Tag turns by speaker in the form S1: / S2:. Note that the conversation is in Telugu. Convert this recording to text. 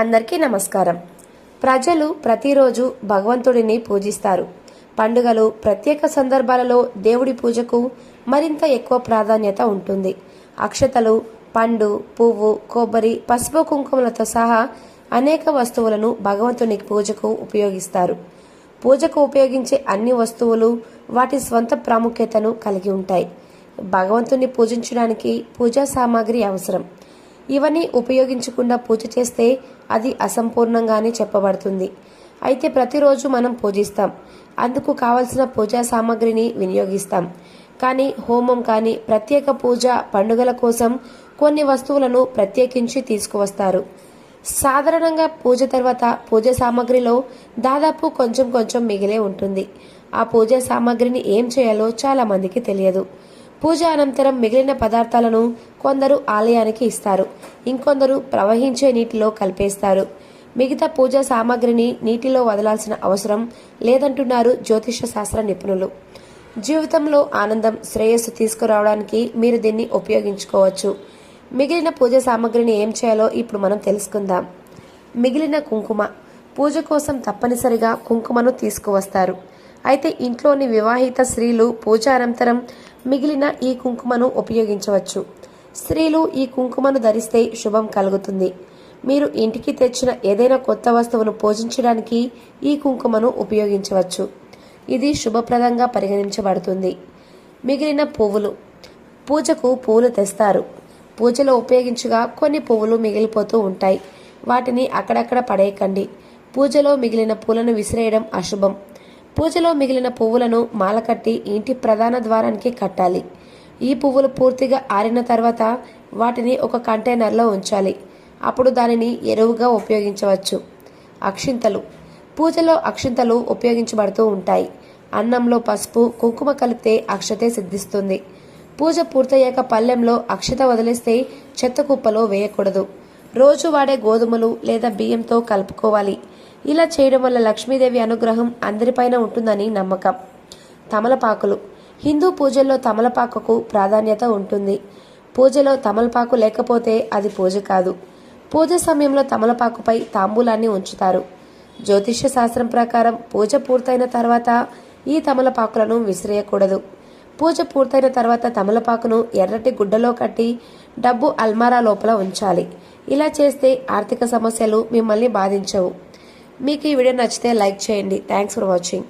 S1: అందరికీ నమస్కారం. ప్రజలు ప్రతిరోజు భగవంతుడిని పూజిస్తారు. పండుగలు ప్రత్యేక సందర్భాలలో దేవుడి పూజకు మరింత ఎక్కువ ప్రాధాన్యత ఉంటుంది. అక్షతలు పండు పువ్వు కొబ్బరి పసుపు కుంకుమలతో సహా అనేక వస్తువులను భగవంతుని పూజకు ఉపయోగిస్తారు. పూజకు ఉపయోగించే అన్ని వస్తువులు వాటి స్వంత ప్రాముఖ్యతను కలిగి ఉంటాయి. భగవంతుని పూజించడానికి పూజా సామాగ్రి అవసరం. ఇవన్నీ ఉపయోగించకుండా పూజ చేస్తే అది అసంపూర్ణంగానే చెప్పబడుతుంది. అయితే ప్రతిరోజు మనం పూజిస్తాం. అందుకు కావలసిన పూజా సామాగ్రిని వినియోగిస్తాం. కానీ హోమం కానీ ప్రత్యేక పూజ పండుగల కోసం కొన్ని వస్తువులను ప్రత్యేకించి తీసుకువస్తారు. సాధారణంగా పూజ తర్వాత పూజ సామాగ్రిలో దాదాపు కొంచెం కొంచెం మిగిలే ఉంటుంది. ఆ పూజ సామాగ్రిని ఏం చేయాలో చాలా మందికి తెలియదు. పూజ అనంతరం మిగిలిన పదార్థాలను కొందరు ఆలయానికి ఇస్తారు. ఇంకొందరు ప్రవహించే నీటిలో కలిపేస్తారు. మిగతా పూజా సామాగ్రిని నీటిలో వదలాల్సిన అవసరం లేదంటున్నారు జ్యోతిష శాస్త్ర నిపుణులు. జీవితంలో ఆనందం శ్రేయస్సు తీసుకురావడానికి మీరు దీన్ని ఉపయోగించుకోవచ్చు. మిగిలిన పూజ సామాగ్రిని ఏం చేయాలో ఇప్పుడు మనం తెలుసుకుందాం. మిగిలిన కుంకుమ. పూజ కోసం తప్పనిసరిగా కుంకుమను తీసుకువస్తారు. అయితే ఇంట్లోని వివాహిత స్త్రీలు పూజ అనంతరం మిగిలిన ఈ కుంకుమను ఉపయోగించవచ్చు. స్త్రీలు ఈ కుంకుమను ధరిస్తే శుభం కలుగుతుంది. మీరు ఇంటికి తెచ్చిన ఏదైనా కొత్త వస్తువును పూజించడానికి ఈ కుంకుమను ఉపయోగించవచ్చు. ఇది శుభప్రదంగా పరిగణించబడుతుంది. మిగిలిన పువ్వులు. పూజకు పువ్వులు తెస్తారు. పూజలో ఉపయోగించగా కొన్ని పువ్వులు మిగిలిపోతూ ఉంటాయి. వాటిని అక్కడక్కడ పడేయకండి. పూజలో మిగిలిన పూలను విసిరేయడం అశుభం. పూజలో మిగిలిన పువ్వులను మాల కట్టి ఇంటి ప్రధాన ద్వారానికి కట్టాలి. ఈ పువ్వులు పూర్తిగా ఆరిన తర్వాత వాటిని ఒక కంటైనర్లో ఉంచాలి. అప్పుడు దానిని ఎరువుగా ఉపయోగించవచ్చు. అక్షింతలు. పూజలో అక్షింతలు ఉపయోగించబడుతూ ఉంటాయి. అన్నంలో పసుపు కుంకుమ కలిపితే అక్షతే సిద్ధిస్తుంది. పూజ పూర్తయ్యాక పళ్ళెంలో అక్షత వదిలేస్తే చెత్త కుప్పలో వేయకూడదు. రోజు వాడే గోధుమలు లేదా బియ్యంతో కలుపుకోవాలి. ఇలా చేయడం వల్ల లక్ష్మీదేవి అనుగ్రహం అందరిపైన ఉంటుందని నమ్మకం. తమలపాకులు. హిందూ పూజల్లో తమలపాకుకు ప్రాధాన్యత ఉంటుంది. పూజలో తమలపాకు లేకపోతే అది పూజ కాదు. పూజ సమయంలో తమలపాకుపై తాంబూలాన్ని ఉంచుతారు. జ్యోతిష్య శాస్త్రం ప్రకారం పూజ పూర్తయిన తర్వాత ఈ తమలపాకులను విసిరేయకూడదు. పూజ పూర్తయిన తర్వాత తమలపాకును ఎర్రటి గుడ్డలో కట్టి డబ్బు అల్మారా లోపల ఉంచాలి. ఇలా చేస్తే ఆర్థిక సమస్యలు మిమ్మల్ని బాధించవు. మీకు ఈ వీడియో నచ్చితే లైక్ చేయండి. Thanks for watching